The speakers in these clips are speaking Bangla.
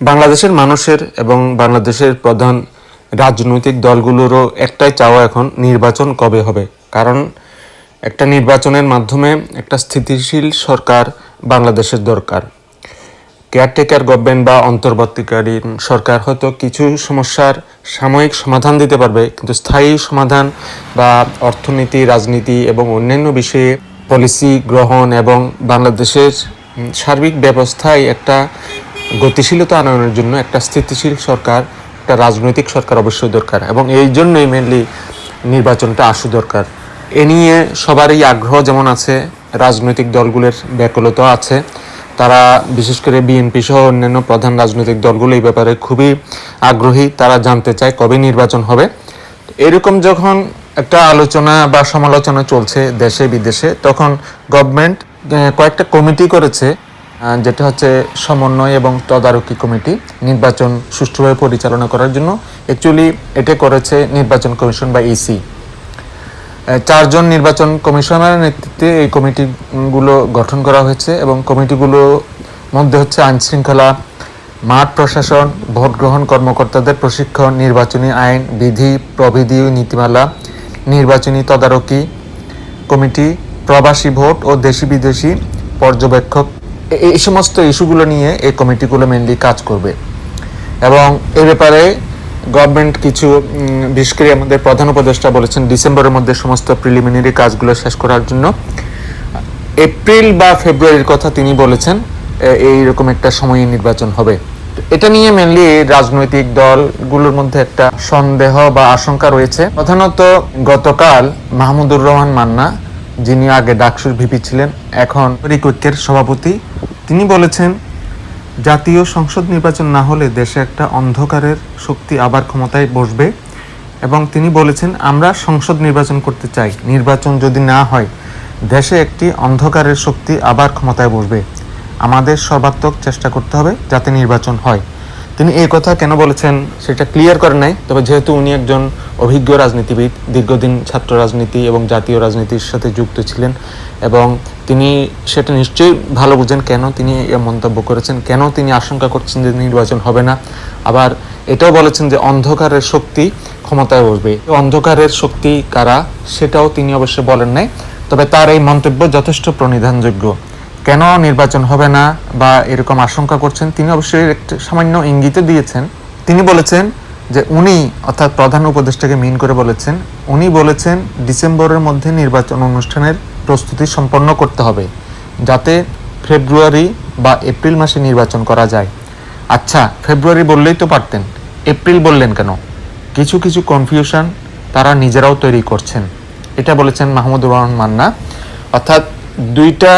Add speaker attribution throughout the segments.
Speaker 1: বাংলাদেশের মানুষের এবং বাংলাদেশের প্রধান রাজনৈতিক দলগুলোরও একটাই চাওয়া এখন নির্বাচন কবে হবে। কারণ একটা নির্বাচনের মাধ্যমে একটা স্থিতিশীল সরকার বাংলাদেশের দরকার। কেয়ারটেকার গভর্নমেন্ট বা অন্তর্বর্তীকালীন সরকার হয়তো কিছু সমস্যার সাময়িক সমাধান দিতে পারবে, কিন্তু স্থায়ী সমাধান বা অর্থনীতি, রাজনীতি এবং অন্যান্য বিষয়ে পলিসি গ্রহণ এবং বাংলাদেশের সার্বিক ব্যবস্থায় একটা গতিশীলতা আনয়নের জন্য একটা স্থিতিশীল সরকার, একটা রাজনৈতিক সরকার অবশ্যই দরকার এবং এই জন্যই মেনলি নির্বাচনটা আসু দরকার। এ নিয়ে সবারই আগ্রহ যেমন আছে, রাজনৈতিক দলগুলোর ব্যাকুলতা আছে। তারা বিশেষ করে বিএনপি সহ অন্যান্য প্রধান রাজনৈতিক দলগুলো এই ব্যাপারে খুবই আগ্রহী, তারা জানতে চায় কবে নির্বাচন হবে। এরকম যখন একটা আলোচনা বা সমালোচনা চলছে দেশে বিদেশে তখন গভর্নমেন্ট কয়েকটা কমিটি করেছে যেটা হচ্ছে সমন্বয় এবং তদারকি কমিটি নির্বাচন সুষ্ঠুভাবে পরিচালনা করার জন্য। অ্যাকচুয়ালি এটা করেছে নির্বাচন কমিশন বা ইসি চারজন নির্বাচন কমিশনারের নেতৃত্বে এই কমিটিগুলো গঠন করা হয়েছে এবং কমিটিগুলো মধ্যে হচ্ছে আইন শৃঙ্খলা, মাঠ প্রশাসন, ভোট গ্রহণ কর্মকর্তাদের প্রশিক্ষণ, নির্বাচনী আইন, বিধি, প্রবিধি নীতিমালা, নির্বাচনী তদারকি কমিটি, প্রবাসী ভোট ও দেশি বিদেশি পর্যবেক্ষক এই সমস্ত ইস্যুগুলো নিয়ে এই কমিটিগুলো মেনলি কাজ করবে। এবং এ ব্যাপারে গভর্নমেন্ট কিছু বিশেষ করে আমাদের প্রধান উপদেষ্টা বলেছেন, ডিসেম্বরের মধ্যে সমস্ত প্রিলিমিনারি কাজগুলো শেষ করার জন্য। এপ্রিল বা ফেব্রুয়ারির কথা তিনি বলেছেন এইরকম একটা সময়ে নির্বাচন হবে। এটা নিয়ে মেনলি রাজনৈতিক দলগুলোর মধ্যে একটা সন্দেহ বা আশঙ্কা রয়েছে। প্রধানত গতকাল মাহমুদুর রহমান মান্না যিনি আগে ডাকসুর ভিপি ছিলেন, এখন ঐক্যের সভাপতি। তিনি বলেছেন, জাতীয় সংসদ নির্বাচন না হলে দেশে একটা অন্ধকারের শক্তি আবার ক্ষমতায় বসবে। এবং তিনি বলেছেন, আমরা সংসদ নির্বাচন করতে চাই। নির্বাচন যদি না হয়, দেশে একটি অন্ধকারের শক্তি আবার ক্ষমতায় বসবে। আমাদের সর্বাত্মক চেষ্টা করতে হবে যাতে নির্বাচন হয়। তিনি এই কথা কেন বলেছেন সেটা ক্লিয়ার করেন নাই, তবে যেহেতু উনি একজন অভিজ্ঞ রাজনীতিবিদ, দীর্ঘদিন ছাত্র রাজনীতি এবং জাতীয় রাজনীতির সাথে যুক্ত ছিলেন, এবং তিনি সেটা নিশ্চয়ই ভালো বুঝেন কেন তিনি এ মন্তব্য করেছেন, কেন তিনি আশঙ্কা করছেন যে নির্বাচন হবে না। আবার এটাও বলেছেন যে অন্ধকারের শক্তি ক্ষমতায় বসবে। অন্ধকারের শক্তি কারা সেটাও তিনি অবশ্য বলেন নাই, তবে তার এই মন্তব্য যথেষ্ট প্রণিধানযোগ্য। কেন নির্বাচন হবে না বা এরকম আশঙ্কা করছেন? তিনি অবশ্যই একটু সামান্য ইঙ্গিতে দিয়েছেন। তিনি বলেছেন যে উনি, অর্থাৎ প্রধান উপদেষ্টাকে মিন করে বলেছেন, উনি বলেছেন ডিসেম্বরের মধ্যে নির্বাচন অনুষ্ঠানের প্রস্তুতি সম্পন্ন করতে হবে, যাতে ফেব্রুয়ারি বা এপ্রিল মাসে নির্বাচন করা যায়। আচ্ছা ফেব্রুয়ারি বললেই তো পারতেন, এপ্রিল বললেন কেন? কিছু কিছু কনফিউশন তারা নিজেরাও তৈরি করছেন। এটা বলেছেন মাহমুদুর রহমান মান্না। অর্থাৎ দুইটা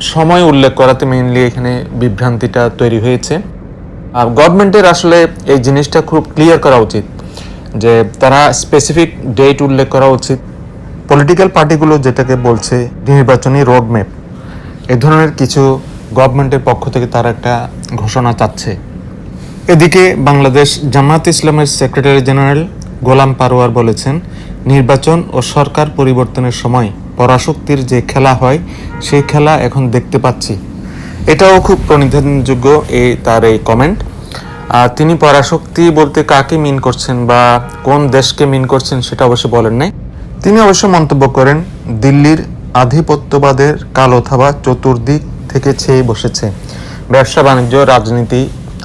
Speaker 1: সময় উল্লেখ করাতে মেইনলি এখানে বিভ্রান্তিটা তৈরি হয়েছে। আর গভর্নমেন্টের আসলে এই জিনিসটা খুব ক্লিয়ার করা উচিত যে তারা স্পেসিফিক ডেট উল্লেখ করা উচিত। পলিটিক্যাল পার্টিগুলো যেটাকে বলছে নির্বাচনী রোড রোডম্যাপ এ ধরনের কিছু গভর্নমেন্টের পক্ষ থেকে তারা একটা ঘোষণা চাচ্ছে। এদিকে বাংলাদেশ জামাত ইসলামের সেক্রেটারি জেনারেল গোলাম পারোয়ার বলেছেন, নির্বাচন ও সরকার পরিবর্তনের সময় পরাশক্তির যে খেলা হয়, সেই খেলা এখন দেখতে পাচ্ছি। এটাও খুব প্রণিধানযোগ্য এই তার এই কমেন্ট আর তিনি পরাশক্তি বলতে কাকে মিন করছেন বা কোন দেশকে মিন করছেন সেটা অবশ্য বলেন নাই। তিনি অবশ্য মন্তব্য করেন, দিল্লির আধিপত্যবাদের কালো থাবা চতুর্দিক থেকে ছেয়ে বসেছে। ব্যবসা, বাণিজ্য, রাজনীতি,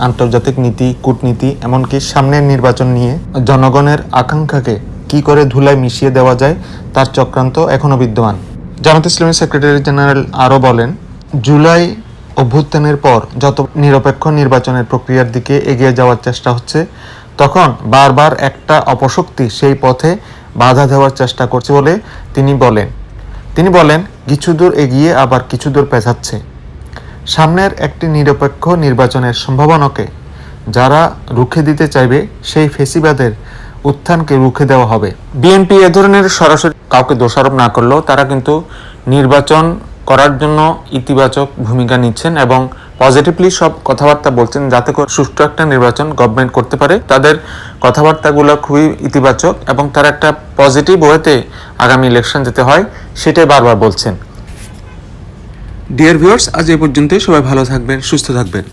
Speaker 1: আন্তর্জাতিক নীতি, কূটনীতি, এমনকি সামনের নির্বাচন নিয়ে জনগণের আকাঙ্ক্ষাকে কি করে ধুলায় মিশিয়ে দেওয়া যায় তার চক্রান্ত এখনও বিদ্যমান। জামাত ইসলামের সেক্রেটারি জেনারেল আরও বলেন, জুলাই অভ্যুত্থানের পর যত নিরপেক্ষ নির্বাচনের প্রক্রিয়ার দিকে এগিয়ে যাওয়ার চেষ্টা হচ্ছে, তখন বারবার একটা অপশক্তি সেই পথে বাধা দেওয়ার চেষ্টা করছে বলে তিনি বলেন। তিনি বলেন, কিছু দূর এগিয়ে আবার কিছু দূর পেছাচ্ছে। সামনের একটি নিরপেক্ষ নির্বাচনের সম্ভাবনাকে যারা রুখে দিতে চাইবে সেই ফেসিবাদের উত্থানকে রুখে দেওয়া হবে। বিএনপি এ ধরনের সরাসরি কাউকে দোষারোপ না করলেও তারা কিন্তু নির্বাচন করার জন্য ইতিবাচক ভূমিকা নিচ্ছেন এবং পজিটিভলি সব কথাবার্তা বলছেন যাতে করে সুষ্ঠু একটা নির্বাচন গভর্নমেন্ট করতে পারে। তাদের কথাবার্তাগুলো খুবই ইতিবাচক এবং তারা একটা পজিটিভ ওয়েতে আগামী ইলেকশন যেতে হয়, সেটাই বারবার বলছেন। ডিয়ার ভিউয়ার্স আজ এ পর্যন্তই। সবাই ভালো থাকবেন, সুস্থ থাকবেন।